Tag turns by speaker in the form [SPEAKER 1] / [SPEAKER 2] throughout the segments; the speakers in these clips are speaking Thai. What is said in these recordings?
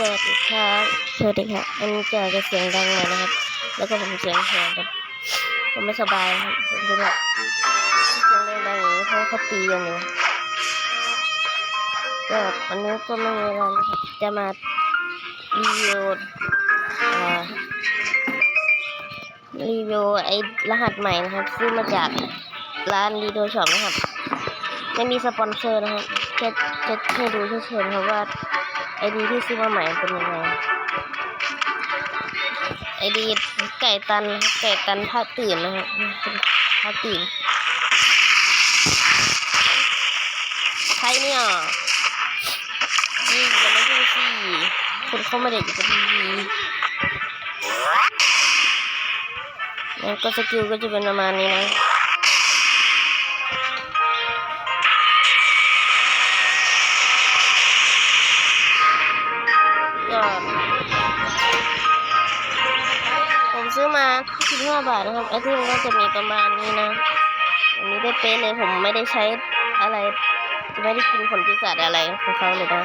[SPEAKER 1] สวัสดีครับสวัสดีครับอันนี้จะจะเสียงดังหน่อยนะครับ แล้วก็ผมเสียงแหบครับผมไม่สบายครับผมเป็นแบบเสียงดังๆอย่างนี้เพราะเขาตีกันอยู่ก็วันนี้ก็ไม่มีอะไรนะครับจะมารีวิวอ่ารีวิวไอ้รหัสใหม่นะครับซื้อมาจากร้านรีโดช็อปนะครับ ไม่มีสปอนเซอร์นะครับแค่แค่แค่ดูเฉยๆครับว่า ไอดีที่ซื้อมาใหม่เป็นยังไงไอดีไก่ตันไก่ตันผ้าตื่นนะครับผ้าตื่นใครเนี่ยนี่อย่ามาดูสิคนเข้ามาเด็กอยู่กับทีวีแล้วก็สกิลก็จะเป็นประมาณนี้นะ ซื้อมา15บาทนะครับไอที่มันก็จะมีประมาณนี้นะอันนี้ได้เป๊ะเลยผมไม่ได้ใช้อะไรไม่ได้กินผลปีศาจอะไรของเขาเลยนะ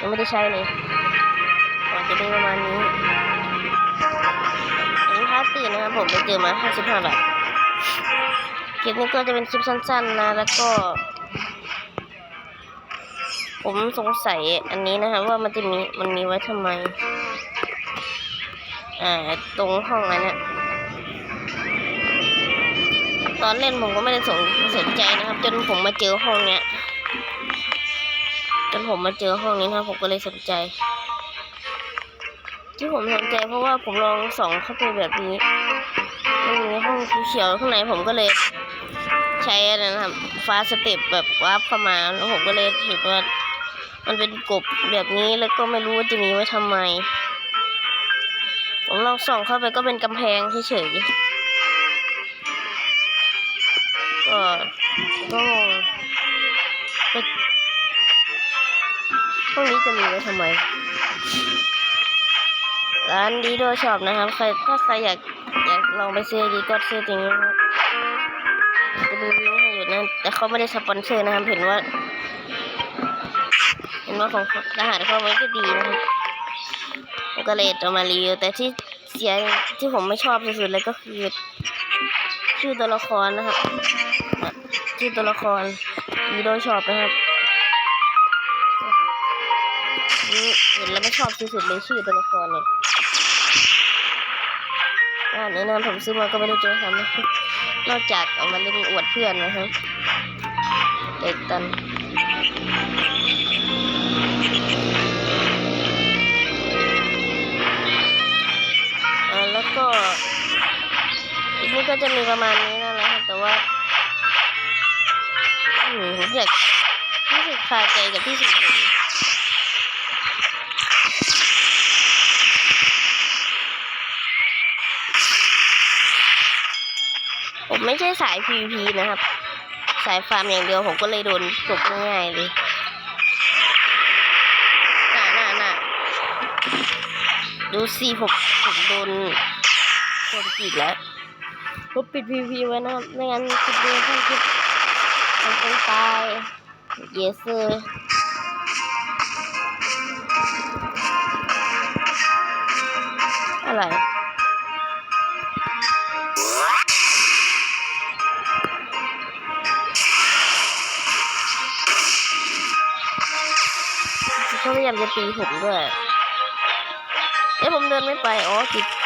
[SPEAKER 1] ยังไม่ได้ใช้เลยก็จะเป็นประมาณนี้อันนี้พาร์ตตื่นนะครับผมไปเจอมา55บาทคลิปนี้ก็จะเป็นคลิปสั้นๆนะ แล้วก็ ผมสงสัยอันนี้นะครับว่ามันจะมีมันมีไว้ทำไม อ่าตรงห้องนั้นนะตอนเล่นผมก็ไม่ได้สนสนใจนะครับ จนผมมาเจอห้องเนี้ย จนผมมาเจอห้องนี้นะผมก็เลยสนใจ ที่ผมสนใจเพราะว่าผมลองส่องเข้าไปแบบนี้มันมีห้องเขียวข้างในผมก็เลยใช้อันนนะครับฟ้าสเต็ปแบบวาร์ปเข้ามาแล้วผมก็เลยเห็นว่า มันเป็นกบแบบนี้แล้วก็ไม่รู้ว่าจะมีไว้ทำไม ผมลองส่องเข้าไปก็เป็นกำแพงเฉยๆก็ก็งงพวกนี้จะมีไว้ทำไม ร้านดีโดช็อปนะครับ ใครถ้าใครอยากอยากลองไปซื้อดีก็ซื้อตรงจะดูลิงก์ให้อยู่นะแต่เขาไม่ได้สปอนเซอร์นะครับ เห็นว่า เห็นว่าของรหัสเขาไว้ก็ดีนะครับ ผมก็เลยเอามารีวิว แต่ที่เสียที่ผมไม่ชอบสุดๆเลยก็คือชื่อตัวละครนะครับอะชื่อตัวละครมีโดชอบนะครับนี่เห็นแล้วไม่ชอบสุดๆเลยชื่อตัวละครเนี่ยอ่านี้นะผมซื้อมาก็ไม่ได้เจอทำนะครับนอกจากเอามาเล่นอวดเพื่อนนะครับเด็กตัน ก็จะมีประมาณนี้นั่นแหละครับแต่ว่าอืมผมอยากรู้สึกคาใจกับที่สิ่งผมผมไม่ใช่สาย PVP นะครับ สายฟาร์มอย่างเดียวผมก็เลยโดนตกง่ายๆเลยน่ะน่ะน่ะดูสิผมผมโดนโดนจีบแล้ว ผมปิดพีพีไว้นะครับไม่งั้นคลิปนี้ท่านคลิปมันคงตายเยสเซอร์อะไรเขาพยายามจะตีผมด้วยเอ๊ะผมเดินไม่ไป อ๋อติด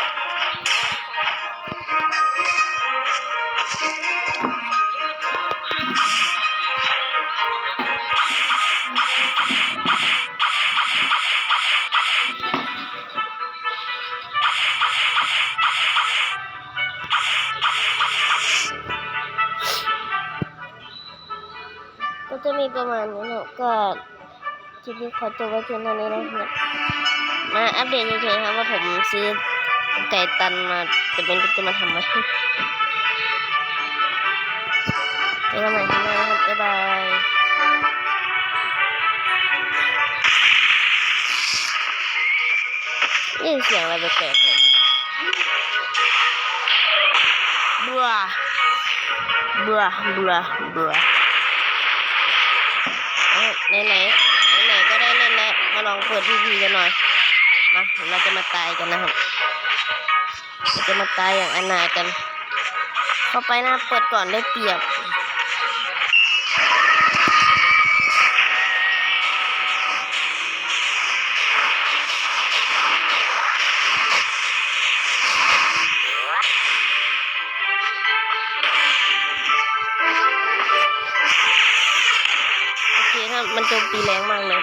[SPEAKER 1] มีประมาณนี้เนะก็คลิปนี้ขอจบไว้เพียงเท่านี้นะครับมาอัปเดตเฉยๆครับว่าผมซื้อไก่ตันมาจะเป็นจะมาทำไหมไปกันใหม่ครั้งหน้าครับบ๊ายบายนี่เสียงอะไรแปลกๆผมบัวบัวบัวบัว ไหนไหนไหนๆก็ได้เล่นแล้วมาลองเปิดพีพีกันหน่อยมาเราจะมาตายกันนะครับเราจะมาตายอย่างอนาถกันเข้าไปนะเปิดก่อนได้เปรียบ มันโจมตีแรงมากเลย